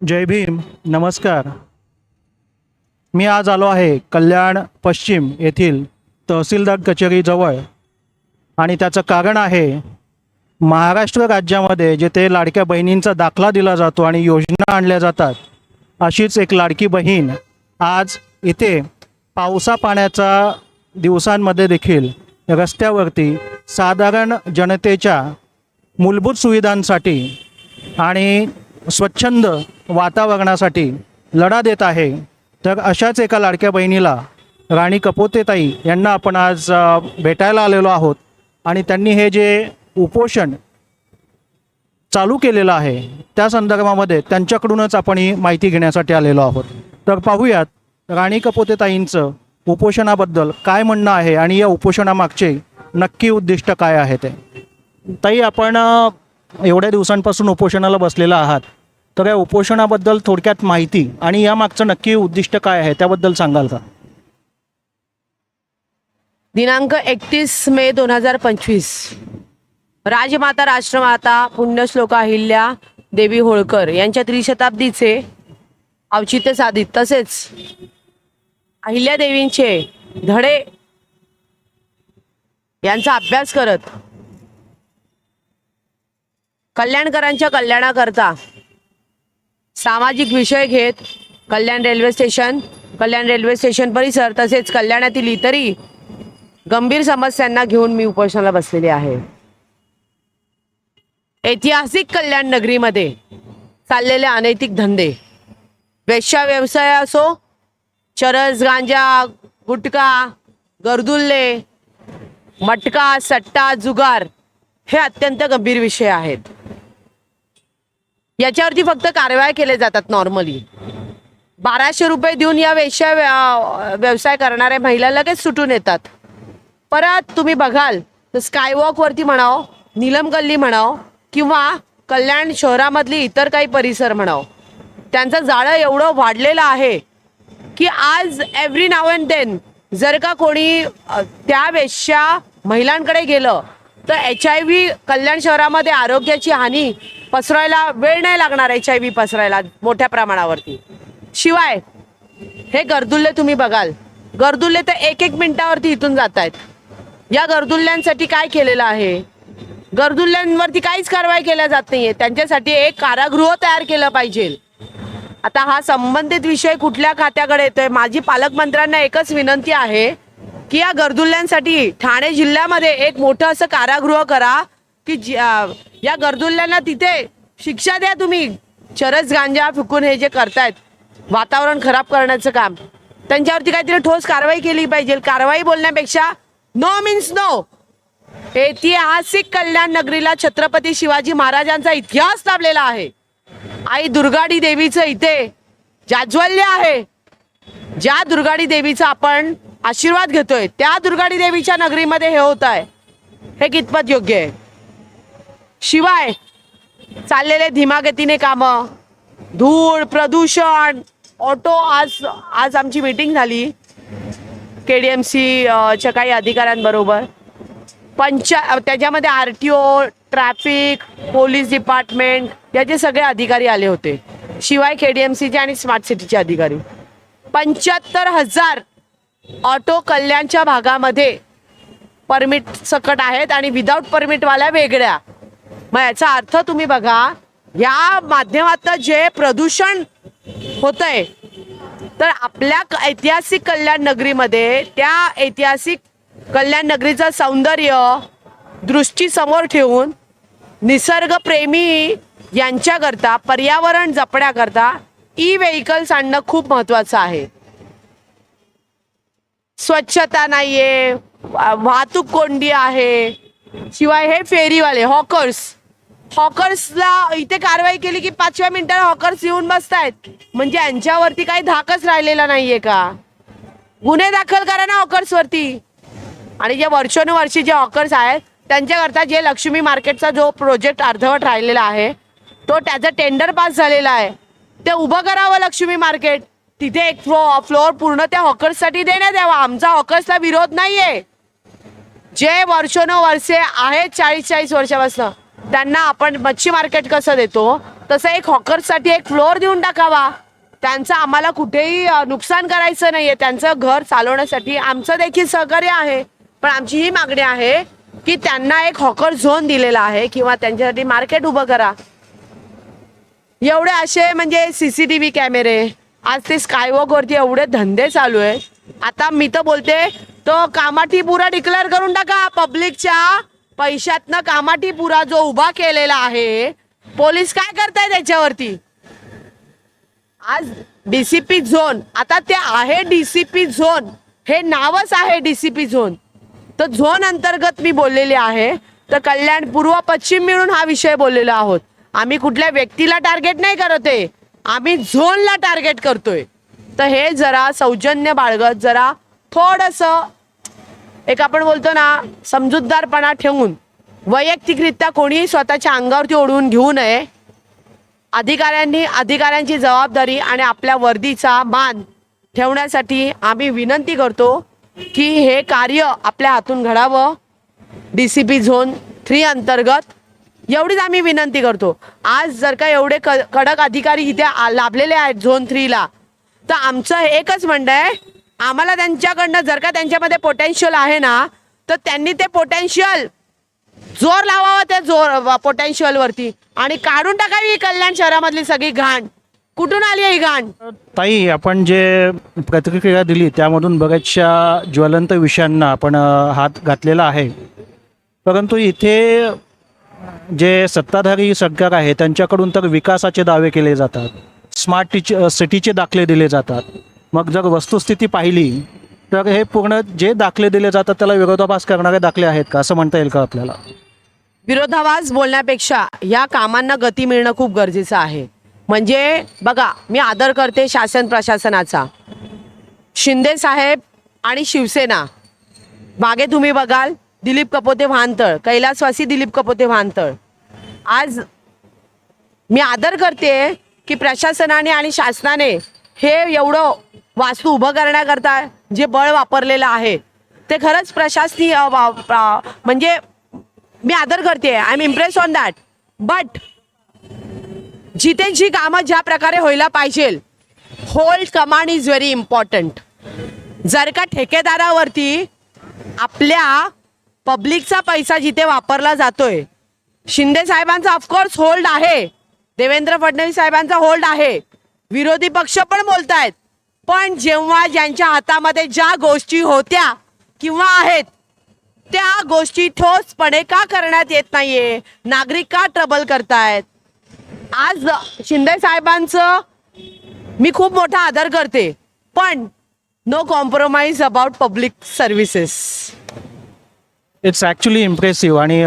जय भीम नमस्कार. मी आज आलो आहे कल्याण पश्चिम येथील तहसीलदार कचेरीजवळ आणि त्याचं कारण आहे महाराष्ट्र राज्यामध्ये जेथे लाडक्या बहिणींचा दाखला दिला जातो आणि योजना आणल्या जातात अशीच एक लाडकी बहीण आज इथे पावसा पाण्याचा दिवसांमध्ये देखील रस्त्यावरती साधारण जनतेच्या मूलभूत सुविधांसाठी आणि स्वच्छंद वातावरणासाठी लढा देत आहे. तर अशाच एका लाडक्या बहिणीला राणी कपोतेताई यांना आपण आज भेटायला आलेलो आहोत आणि त्यांनी हे जे उपोषण चालू केलेलं आहे. त्या संदर्भामध्ये त्यांच्याकडूनच आपण ही माहिती घेण्यासाठी आलेलो आहोत. तर पाहूयात राणी कपोतेताईंचं उपोषणाबद्दल काय म्हणणं आहे आणि या उपोषणामागचे नक्की उद्दिष्ट काय आहे ते. ताई आपण एवढ्या दिवसांपासून उपोषणाला बसलेला आहात. तर या उपोषणाबद्दल थोडक्यात माहिती आणि यामागचं नक्की उद्दिष्ट काय आहे त्याबद्दल सांगाल का? दिनांक एकतीस मे दोन हजार पंचवीस. राजमाता राष्ट्रमाता पुण्यश्लोका अहिल्या देवी होळकर यांच्या त्रिशताब्दीचे औचित्य साधित. तसेच अहिल्या देवींचे धडे यांचा अभ्यास करत कल्याणकरांच्या कल्याणाकरता सामाजिक विषय घेत Kalyan railway station Kalyan railway station परिसर तसेच कल्याणातील इतरही गंभीर समस्यांना घेऊन मी उपोषणाला बसलेली आहे. ऐतिहासिक कल्याण नगरीमध्ये चाललेले अनैतिक धंदे. वेश्या व्यवसाय असो चरस गांजा गुटखा गर्दुल्ले मटका सट्टा जुगार हे अत्यंत गंभीर विषय आहेत. याच्यावरती फक्त कारवाई केले जातात नॉर्मली बाराशे रुपये देऊन या वेश्या व्यवसाय करणाऱ्या महिला लगेच सुटून येतात. परत तुम्ही बघाल तर स्कायवॉक वरती म्हणाव नीलम गल्ली म्हणाव किंवा कल्याण शहरामधली इतर काही परिसर म्हणाव. त्यांचं जाळं एवढं वाढलेलं आहे की आज एव्हरी नाव अँड देन जर का कोणी त्या वेश्या महिलांकडे गेलं तर एच आय व्ही कल्याण शहरामध्ये आरोग्याची हानी पसरायला वेळ नाही लागणार एच आय व्ही पसरायला मोठ्या प्रमाणावरती. शिवाय हे गर्दुल्ले तुम्ही बघाल. गर्दुल्ले तर एक एक मिनिटावरती इथून जात आहेत या गर्दुल्ल्यांसाठी काय केलेलं आहे? गर्दुल्ल्यांवरती काहीच कारवाई केल्या जात नाहीये. त्यांच्यासाठी एक कारागृह तयार केलं पाहिजे. आता हा संबंधित विषय कुठल्या खात्याकडे येतोय? माझी पालकमंत्र्यांना एकच विनंती आहे की या गर्दुल्ल्यांसाठी ठाणे जिल्ह्यामध्ये एक मोठं असं कारागृह करा की या गर्दुल्ल्यांना तिथे शिक्षा द्या तुम्ही. चरस गांजा फुकून हे जे करतायत वातावरण खराब करण्याचं काम. त्यांच्यावरती काहीतरी ठोस कारवाई केली पाहिजे. कारवाई बोलण्यापेक्षा नो मीन्स नो ऐतिहासिक कल्याण नगरीला छत्रपती शिवाजी महाराजांचा इतिहास लाभलेला आहे. आई दुर्गाडी देवीचं इथे जाज्वल्य आहे. ज्या दुर्गाडी देवीचा आपण आशीर्वाद घेतोय त्या दुर्गाडी देवीच्या नगरीमध्ये हे होत आहे. हे कितपत योग्य आहे? शिवाय चाललेले धीमागतीने कामं धूळ प्रदूषण ऑटो आज आज आमची मीटिंग झाली. के डी एम सी च्या काही अधिकाऱ्यांबरोबर. पंचा त्याच्यामध्ये R T O traffic police department याचे सगळे अधिकारी आले होते. शिवाय के डी एम सीचे आणि स्मार्ट सिटीचे अधिकारी. पंच्याहत्तर हजार ऑटो कल्याणच्या भागामध्ये परमिट सकट आहेत आणि विदाऊट परमिटवाल्या वेगळ्या. मग याचा अर्थ तुम्ही बघा या माध्यमातलं जे प्रदूषण होतंय तर आपल्या क- ऐतिहासिक कल्याण नगरीमध्ये त्या ऐतिहासिक कल्याण नगरीचं सौंदर्य दृष्टी समोर ठेवून निसर्गप्रेमी यांच्याकरता पर्यावरण जपण्याकरता ई व्हेकल्स आणणं खूप महत्वाचं आहे. स्वच्छता नाहीये वाहतूक कोंडी आहे. शिवाय हे फेरीवाले हॉकर्स हॉकर्सला इथे कारवाई केली की पाचव्या मिनिटाला हॉकर्स येऊन बसतायत म्हणजे यांच्यावरती काही धाकच राहिलेला नाहीये का? गुन्हे दाखल करा ना हॉकर्सवरती. आणि जे वर्षानुवर्षी जे हॉकर्स आहेत त्यांच्याकरता जे लक्ष्मी मार्केटचा जो प्रोजेक्ट अर्धवट राहिलेला आहे तो त्याचं टेंडर पास झालेला आहे. ते उभं करावं लक्ष्मी मार्केट. तिथे एक फ्लो फ्लोअर पूर्ण त्या हॉकर्ससाठी देण्यात यावा. आमचा हॉकर्सला विरोध नाही आहे जे वर्षानुवर्षे आहेत चाळीस चाळीस वर्षापासून त्यांना आपण मच्छी मार्केट कसं देतो तसं एक हॉकर्ससाठी एक फ्लोअर देऊन टाकावा. त्यांचं आम्हाला कुठेही नुकसान करायचं नाही आहे त्यांचं घर चालवण्यासाठी आमचं देखील सहकार्य आहे. पण आमची ही मागणी आहे की त्यांना एक हॉकर झोन दिलेला आहे किंवा त्यांच्यासाठी मार्केट उभं करा. एवढे असे म्हणजे सी सी टी व्ही कॅमेरे आज ते स्कायवॉक वरती एवढे धंदे चालू आहेत. आता मी तर बोलते तो कामाठी पुरा डिक्लेअर करून टाका पब्लिकच्या पैशातनं कामाठी पुरा जो उभा केलेला आहे पोलीस काय करताय त्याच्यावरती? आज डीसीपी झोन आता ते आहे डीसीपी झोन. हे नावच आहे डीसीपी झोन. तर झोन अंतर्गत मी बोललेले आहे. तर कल्याण पूर्व पश्चिम मिळून हा विषय बोललेलो आहोत. आम्ही कुठल्या व्यक्तीला टार्गेट नाही करत आहे. आम्ही झोनला टार्गेट करतोय. तर हे जरा सौजन्य बाळगत जरा थोडस एक आपण बोलतो ना समजूतदारपणा ठेवून वैयक्तिकरित्या कोणीही स्वतःच्या अंगावरती ओढवून घेऊ नये. अधिकाऱ्यांनी अधिकाऱ्यांची जबाबदारी आणि आपल्या वर्दीचा मान ठेवण्यासाठी आम्ही विनंती करतो. की हे कार्य आपल्या हातून घडावं. D C P zone three अंतर्गत. एवढीच आम्ही विनंती करतो. आज जर का एवढे क कडक अधिकारी इथे आ- लाभलेले आहेत झोन थ्रीला तर आमचं एकच म्हणणं आहे आम्हाला त्यांच्याकडनं जर का त्यांच्यामध्ये पोटेन्शियल आहे ना तर त्यांनी ते पोटेन्शियल जोर लावावा त्या जोर पोटेन्शियलवरती आणि काढून टाकावी कल्याण शहरामधली सगळी घाण. कुठून आली आहे ही घाण ताई आपण जे प्रतिक्रिया दिली त्यामधून बऱ्याचशा ज्वलंत विषयांना आपण अ, हात घातलेला आहे. परंतु इथे जे सत्ताधारी सरकार आहे त्यांच्याकडून तर विकासाचे दावे केले जातात. स्मार्ट टीच सिटीचे दाखले दिले जातात. मग जर वस्तुस्थिती पाहिली तर हे पूर्ण जे दाखले दिले जातात त्याला विरोधाभास करणारे दाखले आहेत का? असं म्हणता येईल का आपल्याला? विरोधाभास बोलण्यापेक्षा या कामांना गती मिळणं खूप गरजेचं आहे. म्हणजे बघा मी आदर करते शासन प्रशासनाचा. शिंदे साहेब आणि शिवसेना. मागे तुम्ही बघाल दिलीप कपोते वाहनतळ कैलासवासी दिलीप कपोते वाहनतळ आज मी आदर करते की प्रशासनाने आणि शासनाने हे एवढं वास्तू उभं करण्याकरता जे बळ वापरलेलं आहे ते खरंच प्रशासनीय वा- म्हणजे मी आदर करते. I am impress on that but जिथे जी कामं ज्या प्रकारे व्हायला पाहिजे hold command is very important जर का ठेकेदारावरती आपल्या पब्लिकचा पैसा जिथे वापरला जातोय शिंदे साहेबांचा ऑफकोर्स होल्ड आहे देवेंद्र फडणवीस साहेबांचा होल्ड आहे विरोधी पक्ष पण बोलतायत पण जेव्हा ज्यांच्या हातामध्ये ज्या गोष्टी होत्या किंवा आहेत त्या गोष्टी ठोसपणे का करण्यात येत नाहीये? नागरिक का ट्रबल करतायत? आज शिंदे साहेबांचं मी खूप मोठा आदर करते पण no compromise about public services it's actually impressive आणि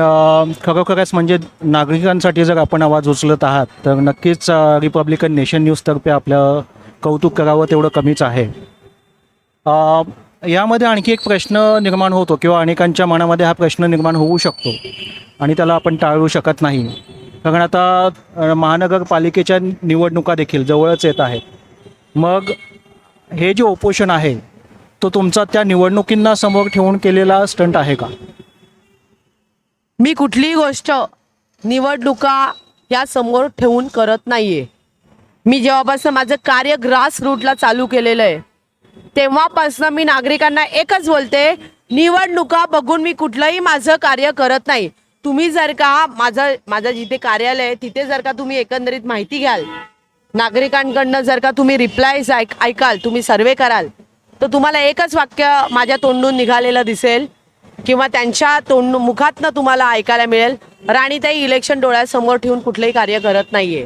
खरोखरच म्हणजे नागरिकांसाठी जर आपण आवाज उचलत आहात तर नक्कीच रिपब्लिकन नेशन न्यूजतर्फे आपलं कौतुक करावं तेवढं कमीच आहे. यामध्ये आणखी एक प्रश्न निर्माण होतो किंवा अनेकांच्या मनामध्ये हा प्रश्न निर्माण होऊ शकतो आणि त्याला आपण टाळू शकत नाही. कारण आता महानगरपालिकेच्या निवडणुका देखील जवळच येत आहेत. मग हे जे ओपोषण आहे तो तुमचा त्या निवडणुकींना समोर ठेवून केलेला स्टंट आहे का? मी कुठलीही गोष्ट निवडणुका या समोर ठेवून करत नाहीये. मी जेव्हापासून माझं कार्य ग्रास रूटला चालू केलेलं आहे तेव्हापासून मी नागरिकांना एकच बोलते निवडणुका बघून मी कुठलंही माझं कार्य करत नाही. तुम्ही जर का माझं माझं जिथे कार्यालय आहे तिथे जर का तुम्ही एकंदरीत माहिती घ्याल नागरिकांकडनं जर का तुम्ही रिप्लायज ऐक ऐकाल तुम्ही सर्वे कराल तर तुम्हाला एकच वाक्य माझ्या तोंडून निघालेलं दिसेल किंवा त्यांच्या तोंड मुखातनं तुम्हाला ऐकायला मिळेल. राणीताई इलेक्शन डोळ्यासमोर ठेवून कुठलंही कार्य करत नाहीये.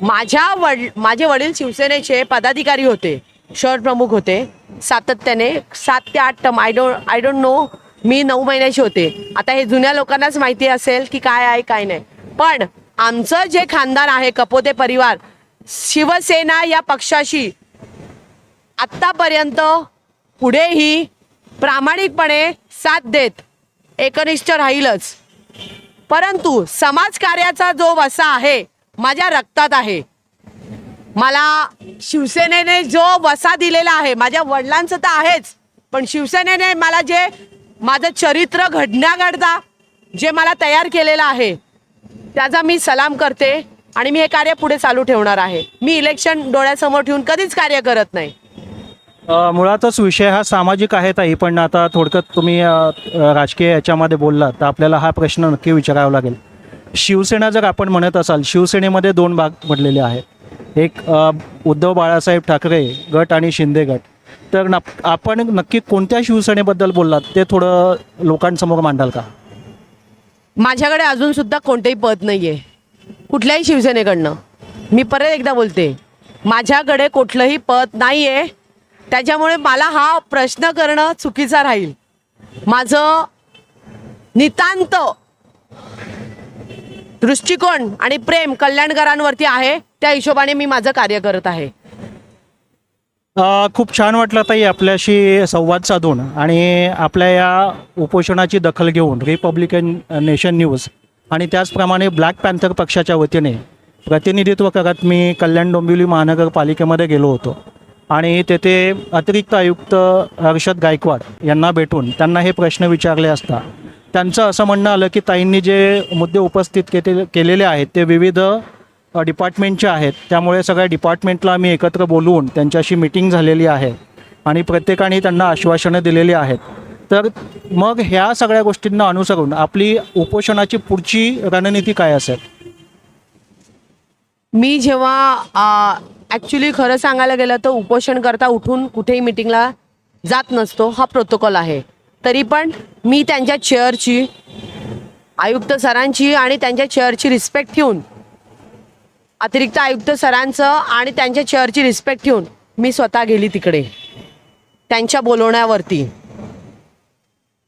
माझ्या वड माझे वडील शिवसेनेचे पदाधिकारी होते शहर प्रमुख होते. सातत्याने सात ते आठ टम I don't I don't know मी नऊ महिन्याची होते. आता हे जुन्या लोकांनाच माहिती असेल की काय आहे काय नाही. पण आमचं जे खानदान आहे कपोते परिवार शिवसेना या पक्षाशी आत्तापर्यंत पुढेही प्रामाणिकपणे साथ देत एकनिष्ठ राहीलच. परंतु समाजकार्याचा जो वसा आहे माझ्या रक्तात आहे. मला शिवसेनेने जो वसा दिलेला आहे माझ्या वडिलांचं तर आहेच पण शिवसेनेने मला जे माझं चरित्र घडण्याघडता जे मला तयार केलेलं आहे त्याचा मी सलाम करते आणि मी हे कार्य पुढे चालू ठेवणार आहे. मी इलेक्शन डोळ्यासमोर ठेवून कधीच कार्य करत नाही. मुळातच विषय हा सामाजिक आहे ताई पण आता थोडक्यात तुम्ही राजकीय याच्यामध्ये बोललात तर आपल्याला हा प्रश्न नक्की विचारावा लागेल. शिवसेना जर आपण म्हणत असाल शिवसेनेमध्ये दोन भाग पडलेले आहेत. एक उद्धव बाळासाहेब ठाकरे गट आणि शिंदे गट. तर आपण नक्की कोणत्या शिवसेनेबद्दल बोललात? ते थोडं लोकांसमोर मांडाल का? माझ्याकडे अजून सुद्धा कोणतंही पद आहे कुठल्याही शिवसेनेकडनं. मी परत एकदा बोलते माझ्याकडे कुठलंही पद नाही आहे त्याच्यामुळे मला हा प्रश्न करणं चुकीचा राहील. माझं नितांत दृष्टिकोन आणि प्रेम कल्याणकरांवरती आहे. त्या हिशोबाने मी माझं कार्य करत आहे. खूप छान वाटलं ताई आपल्याशी संवाद साधून आणि आपल्या या उपोषणाची दखल घेऊन रिपब्लिकन नेशन न्यूज आणि त्याचप्रमाणे ब्लॅक पॅन्थर पक्षाच्या वतीने प्रतिनिधित्व करत मी कल्याण डोंबिवली महानगरपालिकेमध्ये गेलो होतो. आणि तेथे अतिरिक्त आयुक्त हर्षद गायकवाड यांना भेटून त्यांना हे प्रश्न विचारले असता त्यांचं असं म्हणणं आलं की ताईंनी जे मुद्दे उपस्थित केले केलेले आहेत ते विविध डिपार्टमेंटच्या आहेत. त्यामुळे सगळ्या डिपार्टमेंटला आम्ही एकत्र बोलवून त्यांच्याशी मिटिंग झालेली आहे आणि प्रत्येकाने त्यांना आश्वासनं दिलेली आहेत. तर मग ह्या सगळ्या गोष्टींना अनुसरून आपली उपोषणाची पुढची रणनीती काय असेल? मी जेव्हा ॲक्च्युली खरं सांगायला गेलं तर उपोषण करता उठून कुठेही मिटिंगला जात नसतो हा प्रोटोकॉल आहे. तरी पण मी त्यांच्या चेअरची आयुक्त सरांची आणि त्यांच्या चेअरची रिस्पेक्ट ठेवून अतिरिक्त आयुक्त सरांचं आणि त्यांच्या चेअरची रिस्पेक्ट ठेवून मी स्वतः गेली तिकडे. त्यांच्या बोलवण्यावरती.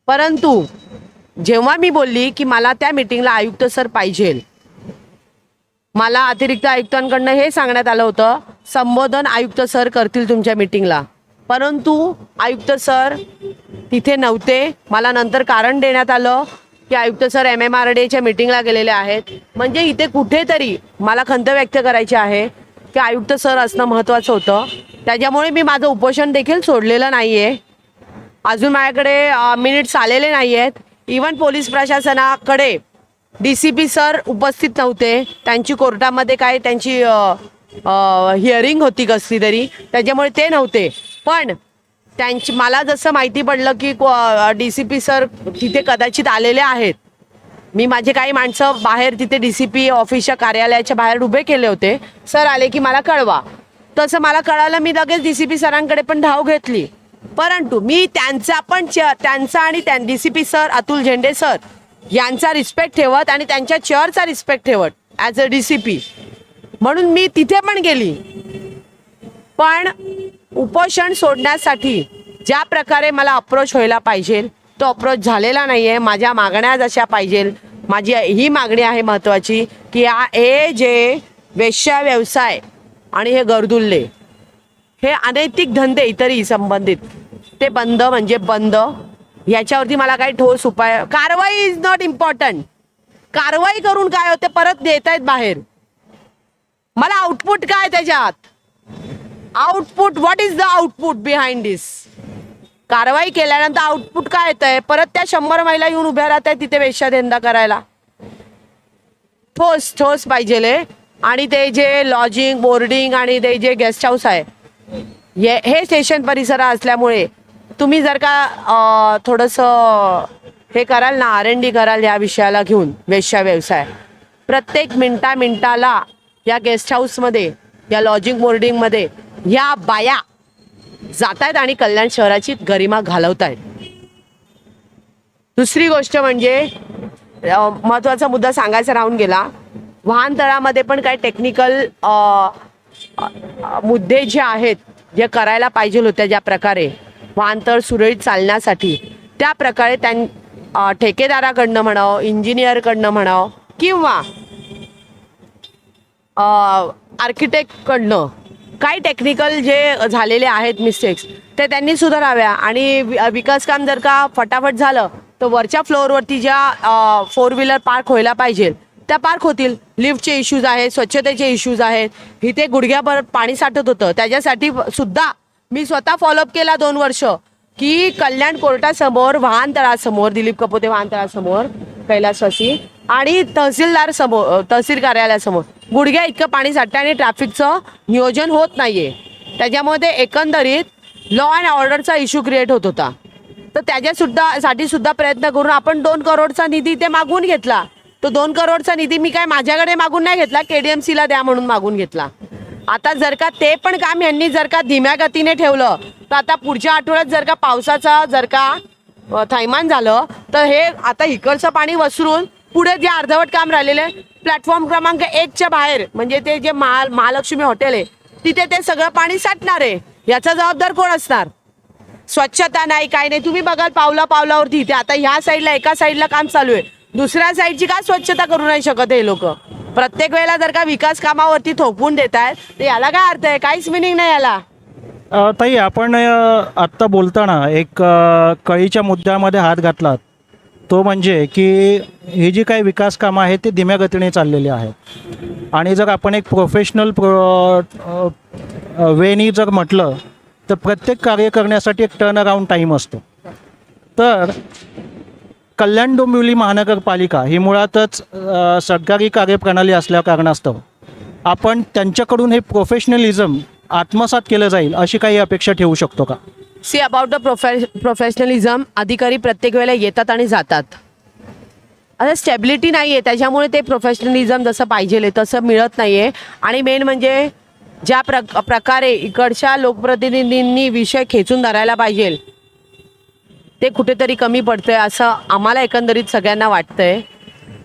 परंतु जेव्हा मी बोलली की मला त्या मिटिंगला आयुक्त सर पाहिजे. मला अतिरिक्त आयुक्तांकडनं हे सांगण्यात आलं होतं संबोधन आयुक्त सर करतील तुमच्या मिटिंगला परंतु आयुक्त सर तिथे नव्हते. मला नंतर कारण देण्यात आलं. की आयुक्त सर एम एम आर डीच्या मिटिंगला गेलेले आहेत. म्हणजे इथे कुठेतरी मला खंत व्यक्त करायची आहे की आयुक्त सर असणं महत्त्वाचं होतं. त्याच्यामुळे मी माझं उपोषण देखील सोडलेलं नाही आहे अजून माझ्याकडे मिनिट्स आलेले नाही आहेत इवन पोलीस प्रशासनाकडे डी सी पी सर उपस्थित नव्हते. त्यांची कोर्टामध्ये काय त्यांची हिअरिंग होती कसली तरी. त्याच्यामुळे ते नव्हते. पण त्यांची मला जसं माहिती पडलं की डी सी पी सर तिथे कदाचित आलेले आहेत. मी माझे काही माणसं बाहेर तिथे डी सी पी ऑफिसच्या कार्यालयाच्या बाहेर उभे केले होते. सर आले की मला कळवा. तसं मला कळालं मी लगेच डी सी पी सरांकडे पण धाव घेतली. परंतु मी त्यांचा पण त्यांचा आणि त्या D C P sir Atul Zende sir यांचा रिस्पेक्ट ठेवत आणि त्यांच्या चेअरचा रिस्पेक्ट ठेवत as a D C P म्हणून मी तिथे पण गेली. पण उपोषण सोडण्यासाठी ज्या प्रकारे मला अप्रोच व्हायला पाहिजे तो अप्रोच झालेला नाही आहे माझ्या मागण्या जशा पाहिजे माझी ही मागणी आहे महत्त्वाची की आ- हे जे वेश्या व्यवसाय आणि हे गर्दुल्ले हे अनैतिक धंदे इतरही संबंधित ते बंद म्हणजे बंद. याच्यावरती मला काही ठोस उपाय कारवाई इज नॉट इम्पॉर्टंट कारवाई करून काय होते? परत देत आहेत बाहेर. मला आउटपुट काय त्याच्यात? Output what is the output behind this कारवाई केल्यानंतर आउटपुट काय येत आहे परत त्या शंभर महिला येऊन उभ्या राहत आहे तिथे वेश्याधंदा करायला. ठोस ठोस पाहिजेले आणि ते जे लॉजिंग बोर्डिंग आणि ते जे गेस्ट हाऊस आहे हे हे स्टेशन परिसर असल्यामुळे तुम्ही जर का थोडंसं हे कराल ना आर एन डी कराल या विषयाला घेऊन वेश्या व्यवसाय. प्रत्येक मिनटा मिनटाला या गेस्ट हाऊसमध्ये या लॉजिंग बोर्डिंगमध्ये या बाया जात आहेत आणि कल्याण शहराची गरिमा घालवत आहेत दुसरी गोष्ट म्हणजे महत्त्वाचा महत्त्वाचा मुद्दा सांगायचा राहून गेला. वाहनतळामध्ये पण काही टेक्निकल मुद्दे जे आहेत जे करायला पाहिजे होत्या ज्या प्रकारे वाहनतळ सुरळीत चालण्यासाठी त्या प्रकारे त्यां ठेकेदाराकडनं म्हणावं इंजिनियरकडनं म्हणावं किंवा आर्किटेक्टकडनं काही टेक्निकल जे झालेले आहेत मिस्टेक्स ते त्यांनी सुधाराव्या. आणि वि- विकास काम जर का फटाफट झालं तर वरच्या फ्लोअरवरती ज्या फोर व्हीलर पार्क व्हायला पाहिजे त्या पार्क होतील. लिफ्टचे इश्यूज आहेत स्वच्छतेचे इश्यूज आहेत. इथे गुडघ्याभर पाणी साठत होतं. त्याच्यासाठी सुद्धा मी स्वतः फॉलोअप केला दोन वर्ष की कल्याण कोर्टासमोर वाहनतळासमोर दिलीप कपोते वाहनतळासमोर कैलासवासी आणि तहसीलदार समोर तहसील कार्यालयासमोर. गुडघ्या इतकं पाणी साठतं आणि ट्रॅफिकचं नियोजन होत नाही आहे त्याच्यामध्ये एकंदरीत लॉ अँड ऑर्डरचा इश्यू क्रिएट होत होता. तर त्याच्यासुद्धा साठी सुद्धा प्रयत्न करून आपण दोन करोडचा निधी ते मागून घेतला. तो दोन करोडचा निधी मी काय माझ्याकडे मागून नाही घेतला के डी एम सीला द्या म्हणून मागून घेतला. आता जर का ते पण काम यांनी जर का धीम्या गतीने ठेवलं तर आता पुढच्या आठवड्यात जर का पावसाचा जर का थैमान झालं तर हे आता इकडचं पाणी वसरून पुढे जे अर्धवट काम राहिलेलं आहे प्लॅटफॉर्म क्रमांक एकच्या बाहेर म्हणजे ते जे महा महालक्ष्मी हॉटेल आहे तिथे ते सगळं पाणी साठणार आहे. याचा जबाबदार कोण असणार? स्वच्छता नाही काय नाही. तुम्ही बघाल पावला पावलावरती इथे. आता ह्या साईडला एका साईडला काम चालू आहे. दुसऱ्या साईडची का स्वच्छता करू नाही शकत हे लोक? प्रत्येक वेळेला जर का विकास कामावरती थोपवून देत आहेत तर याला काय अर्थ आहे? काहीच मिनिंग नाही याला. ताई आपण आत्ता बोलताना एक कळीच्या मुद्द्यामध्ये हात घातलात. तो म्हणजे की ही जी काही विकास कामं आहेत ती धीम्या गतीने चाललेली आहेत. आणि जर आपण एक प्रोफेशनल प्रो वेनी जर म्हटलं तर प्रत्येक कार्य करण्यासाठी एक टर्न अराऊंड टाईम असतो. तर कल्याण डोंबिवली महानगरपालिका ही मुळातच सरकारी कार्यप्रणाली असल्या कारणास्तव आपण त्यांच्याकडून हे प्रोफेशनलिझम आत्मसात केलं जाईल अशी काही अपेक्षा ठेवू शकतो का? See about the profe professionalism अधिकारी प्रत्येक वेळेला येतात आणि जातात. आता स्टेबिलिटी नाही आहे त्याच्यामुळे ते प्रोफेशनलिझम जसं पाहिजे तसं मिळत नाही आहे आणि मेन म्हणजे ज्या प्र प्रकारे इकडच्या लोकप्रतिनिधींनी विषय खेचून धरायला पाहिजे ते कुठेतरी कमी पडतंय असं आम्हाला एकंदरीत सगळ्यांना वाटतंय.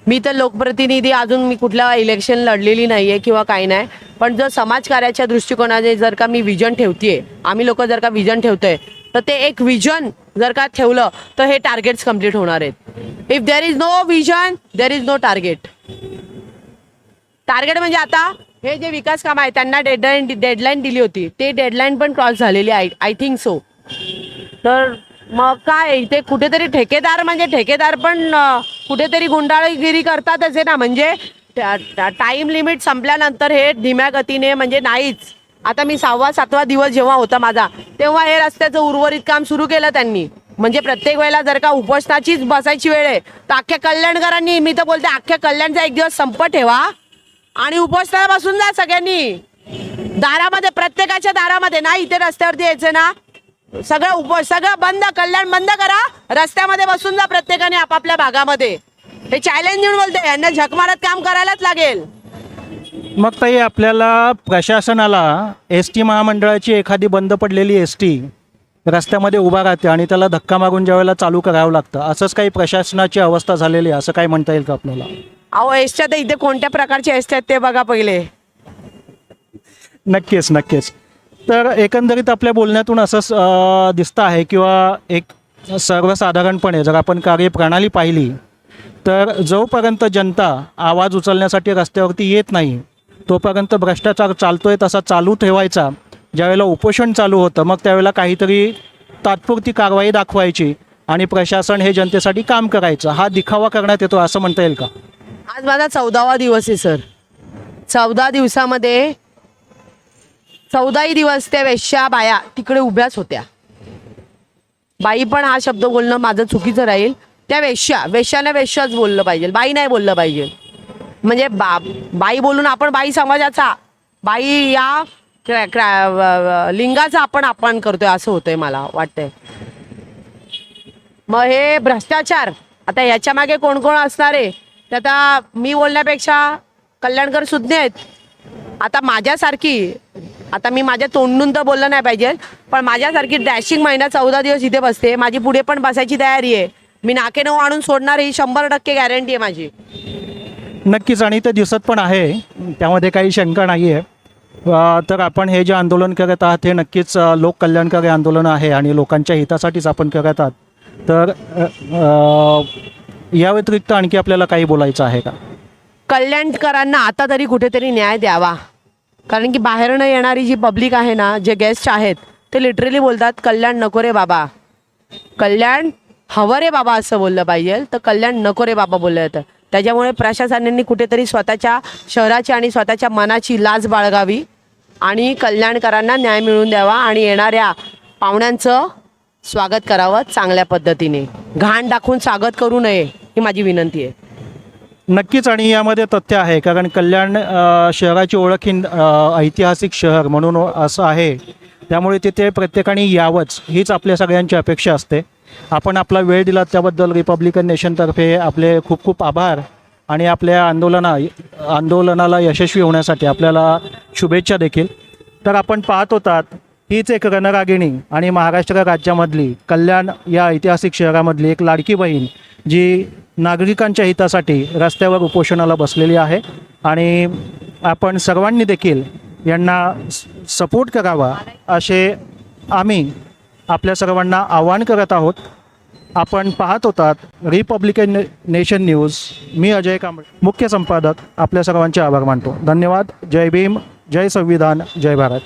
मी तर लोकप्रतिनिधी अजून मी कुठल्या इलेक्शन लढलेली नाही आहे किंवा काही नाही. पण जर समाजकार्याच्या दृष्टिकोनाने जर का मी विजन ठेवतेय आम्ही लोक जर का विजन ठेवतोय तर ते एक विजन जर का ठेवलं तर हे टार्गेट्स कंप्लीट होणार आहेत. If there is no vision there is no target target म्हणजे आता हे जे विकास काम आहे त्यांना डेडलाईन डेडलाईन दिली होती. ते डेडलाईन पण क्रॉस झालेली आहे आय थिंक सो तर मग काय इथे कुठेतरी ठेकेदार म्हणजे ठेकेदार पण कुठेतरी गुंडाळगिरी करतातच आहे ना. म्हणजे टाईम लिमिट संपल्यानंतर हे धीम्या गतीने म्हणजे नाहीच. आता मी सहावा सातवा दिवस जेव्हा होता माझा तेव्हा हे रस्त्याचं उर्वरित काम सुरू केलं त्यांनी. म्हणजे प्रत्येक वेळेला जर का उपोषणाचीच बसायची वेळ आहे तर अख्ख्या कल्याणकरांनी मी तर बोलते अख्ख्या कल्याणचा एक दिवस संप ठेवा आणि उपोषणाला बसून जा सगळ्यांनी. दारामध्ये प्रत्येकाच्या दारामध्ये. नाही इथे रस्त्यावरती यायचं ना. सगळं उप सगळं बंद कल्याण बंद करा. रस्त्यामध्ये बसून जा प्रत्येकाने आपापल्या भागामध्ये. हे चॅलेंज देऊन बोलते यांना झक मारत काम करायलाच लागेल. मग ताई आपल्याला प्रशासनाला एस टी महामंडळाची एखादी बंद पडलेली एस टी रस्त्यामध्ये उभा राहते आणि त्याला धक्का मारून ज्या वेळेला चालू करावं लागतं असंच काही प्रशासनाची अवस्था झालेली आहे असं काय म्हणता येईल का आपल्याला? अहो एसच्या तर इथे कोणत्या प्रकारचे एसच्या आहेत ते बघा पहिले. नक्कीच नक्कीच. तर एकंदरीत आपल्या बोलण्यातून असं दिसतं आहे किंवा एक सर्वसाधारणपणे जर आपण कार्यप्रणाली पाहिली तर जोपर्यंत जनता आवाज उचलण्यासाठी रस्त्यावरती येत नाही तोपर्यंत भ्रष्टाचार चालतोय तसा चालू ठेवायचा. ज्यावेळेला उपोषण चालू होतं मग त्यावेळेला काहीतरी तात्पुरती कारवाई दाखवायची आणि प्रशासन हे जनतेसाठी काम करायचं. हा दिखावा करण्यात येतो असं म्हणता येईल का? आज माझा चौदावा दिवस आहे सर. चौदा दिवसामध्ये चौदाही दिवस त्या वेश्या बाया तिकडे उभ्याच होत्या. बाई पण हा शब्द बोलणं माझं चुकीचं राहील. त्या वेश्या वेश्याने वेश्याच बोललं पाहिजे बाई नाही बोललं पाहिजे. म्हणजे बा बाई बोलून आपण बाई समाजाचा बाई या क्रा- क्रा- लिंगाचा आपण अपमान करतोय असं होतंय मला वाटतंय. मग हे भ्रष्टाचार आता याच्या मागे कोण कोण असणार? आहे ते आता मी बोलण्यापेक्षा कल्याणकर सुज्ञ आहेत. आता माझ्यासारखी आता मी माझ्या तोंडून तर बोललं नाही पाहिजे पण माझ्यासारखी डॅशिंग महिना चौदा दिवस इथे बसते. माझी पुढे पण बसायची तयारी आहे. मी नाके नऊ आणून सोडणार ही शंभर टक्के गॅरंटी आहे माझी. नक्कीच आणि ते दिसत पण आहे. त्यामध्ये काही शंका नाही आहे अ, तर आपण हे जे आंदोलन करत आहात हे नक्कीच अ, लोककल्याणकारी आंदोलन आहे आणि लोकांच्या हितासाठीच आपण करत आहात. तर अ, अ, या व्यतिरिक्त आणखी आपल्याला काही बोलायचं आहे का? कल्याणकरांना आता तरी कुठेतरी न्याय द्यावा. कारण की बाहेरनं येणारी जी पब्लिक आहे ना जे गेस्ट आहेत ते लिटरली बोलतात कल्याण नको रे बाबा. कल्याण? हवं रे बाबा असं बोललं पाहिजे. तर कल्याण नको रे बाबा बोललं जातं. त्याच्यामुळे प्रशासनाने कुठेतरी स्वतःच्या शहराची आणि स्वतःच्या मनाची लाज बाळगावी आणि कल्याणकरांना न्याय मिळवून द्यावा आणि येणाऱ्या पाहुण्यांचं स्वागत करावं चांगल्या पद्धतीने. घाण दाखवून स्वागत करू नये ही माझी विनंती आहे. नक्कीच आणि यामध्ये तथ्य आहे कारण कल्याण शहराची ओळख ही ऐतिहासिक शहर म्हणून असं आहे. त्यामुळे तिथे प्रत्येकाने यावंच हीच आपल्या सगळ्यांची अपेक्षा असते. आपण आपला वेळ दिला त्याबद्दल रिपब्लिकन नेशनतर्फे आपले खूप खूप आभार आणि आपल्या आंदोलना आंदोलनाला यशस्वी होण्यासाठी आपल्याला शुभेच्छा देखील. तर आपण पाहत होतात हीच एक रणरागिणी आणि महाराष्ट्र राज्यामधली कल्याण या ऐतिहासिक शहरामधली एक लाडकी बहीण जी नागरिकांच्या हितासाठी रस्त्यावर उपोषणाला बसलेली आहे. आणि आपण सर्वांनी देखील यांना सपोर्ट करावा असे आम्ही आपल्या सर्वांना आवाहन करत आहोत. आपण पाहत होतात रिपब्लिकन नेशन न्यूज. मी अजय कांबळे मुख्य संपादक. आपल्या सर्वांचे आभार मानतो. धन्यवाद. जय भीम. जय संविधान. जय भारत.